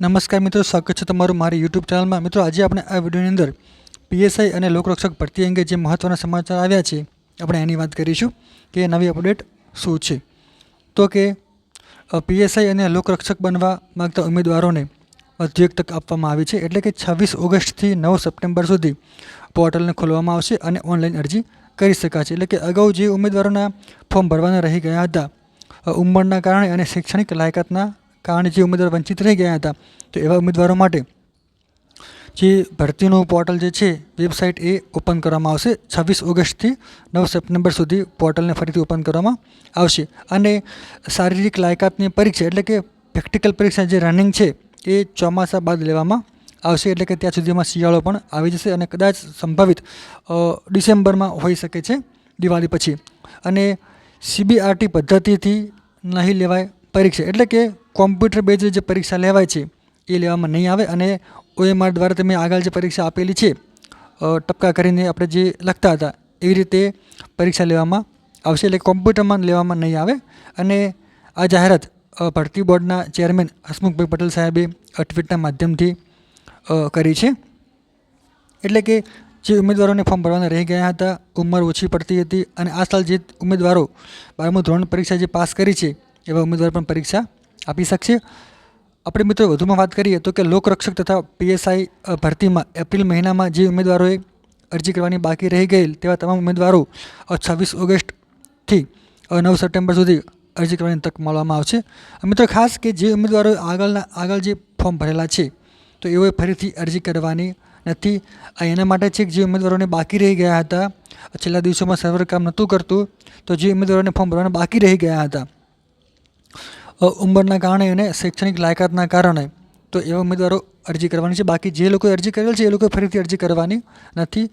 નમસ્કાર મિત્રો, સ્વાગત છે તમારું મારી યુટ્યુબ ચેનલમાં મિત્રો, આજે આપણે આ વિડીયોની અંદર પીએસઆઈ અને લોકરક્ષક ભરતી અંગે જે મહત્ત્વના સમાચાર આવ્યા છે, આપણે એની વાત કરીશું કે નવી અપડેટ શું છે. તો કે પીએસઆઈ અને લોકરક્ષક બનવા માગતા ઉમેદવારોને વધુ એક તક આપવામાં આવી છે, એટલે કે છવ્વીસ ઓગસ્ટથી નવ સપ્ટેમ્બર સુધી પોર્ટલને ખોલવામાં આવશે અને ઓનલાઈન અરજી કરી શકાશે. એટલે કે અગાઉ જે ઉમેદવારોના ફોર્મ ભરવાના રહી ગયા હતા ઉંમરના કારણે અને શૈક્ષણિક લાયકાતના કારણે જે ઉમેદવાર વંચિત રહી ગયા હતા, તો એવા ઉમેદવારો માટે જે ભરતીનું પોર્ટલ જે છે વેબસાઇટ એ ઓપન કરવામાં આવશે. છવ્વીસ ઓગસ્ટથી નવ સપ્ટેમ્બર સુધી પોર્ટલને ફરીથી ઓપન કરવામાં આવશે. અને શારીરિક લાયકાતની પરીક્ષા, એટલે કે પ્રેક્ટિકલ પરીક્ષા જે રનિંગ છે, એ ચોમાસા બાદ લેવામાં આવશે. એટલે કે ત્યાં સુધીમાં શિયાળો પણ આવી જશે અને કદાચ સંભવિત ડિસેમ્બરમાં હોઈ શકે છે દિવાળી પછી. અને સીબીઆરટી પદ્ધતિથી નહીં લેવાય પરીક્ષા. એટલે કે કોમ્પ્યુટર બેઝ જે પરીક્ષા લેવાય છે, એ લેવામાં નહીં આવે અને ઓએમઆર દ્વારા તમે આગળ જે પરીક્ષા આપેલી છે ટપકા કરીને આપણે જે લખતા હતા એવી રીતે પરીક્ષા લેવામાં આવશે. એટલે કોમ્પ્યુટરમાં લેવામાં નહીં આવે અને આ જાહેરાત ભરતી બોર્ડના ચેરમેન હસમુખભાઈ પટેલ સાહેબે ટ્વીટના માધ્યમથી કરી છે. એટલે કે જે ઉમેદવારોને ફોર્મ ભરવાના રહી ગયા હતા, ઉંમર ઓછી પડતી હતી અને આ સાલ જે ઉમેદવારો બારમું ધોરણ પરીક્ષા જે પાસ કરી છે એવા ઉમેદવાર પણ પરીક્ષા આપી શકશે. આપણે મિત્રો વધુમાં વાત કરીએ તો કે લોકરક્ષક તથા પીએસઆઈ ભરતીમાં એપ્રિલ મહિનામાં જે ઉમેદવારોએ અરજી કરવાની બાકી રહી ગયેલ તેવા તમામ ઉમેદવારો છવ્વીસ ઓગસ્ટથી નવ સપ્ટેમ્બર સુધી અરજી કરવાની તક મળવામાં આવશે. મિત્રો ખાસ કે જે ઉમેદવારોએ આગળના, આગળ જે ફોર્મ ભરેલા છે, તો એઓએ ફરીથી અરજી કરવાની નથી. આ એના માટે છે જે ઉમેદવારોને બાકી રહી ગયા હતા છેલ્લા દિવસોમાં સર્વર કામ નહોતું કરતું, તો જે ઉમેદવારોને ફોર્મ ભરવાના બાકી રહી ગયા હતા ઉંમરના કારણે અને શૈક્ષણિક લાયકાતના કારણે. તો એવા ઉમેદવારો અરજી કરવાની છે. બાકી જે લોકોએ અરજી કરેલ છે, એ લોકોએ ફરીથી અરજી કરવાની નથી.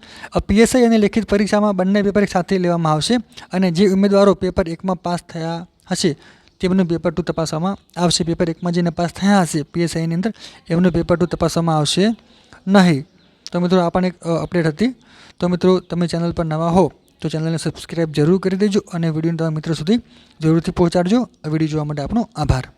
પીએસઆઈ અને લેખિત પરીક્ષામાં બંને પેપર એક સાથે લેવામાં આવશે અને જે ઉમેદવારો પેપર એકમાં પાસ થયા હશે, તેમનું પેપર ટુ તપાસવામાં આવશે. પેપર એકમાં જેને પાસ થયા હશે પીએસઆઈની અંદર, એમનું પેપર ટુ તપાસવામાં આવશે નહીં. તો મિત્રો, આ પણ એક અપડેટ હતી. તો મિત્રો, તમે ચેનલ પર નવા હો. તો ચેનલને સબસ્ક્રાઈબ જરૂર કરી દેજો અને વિડીયોને તમારા મિત્રો સુધી જરૂરથી પહોંચાડજો. આ વીડિયો જોવા માટે આપનો આભાર.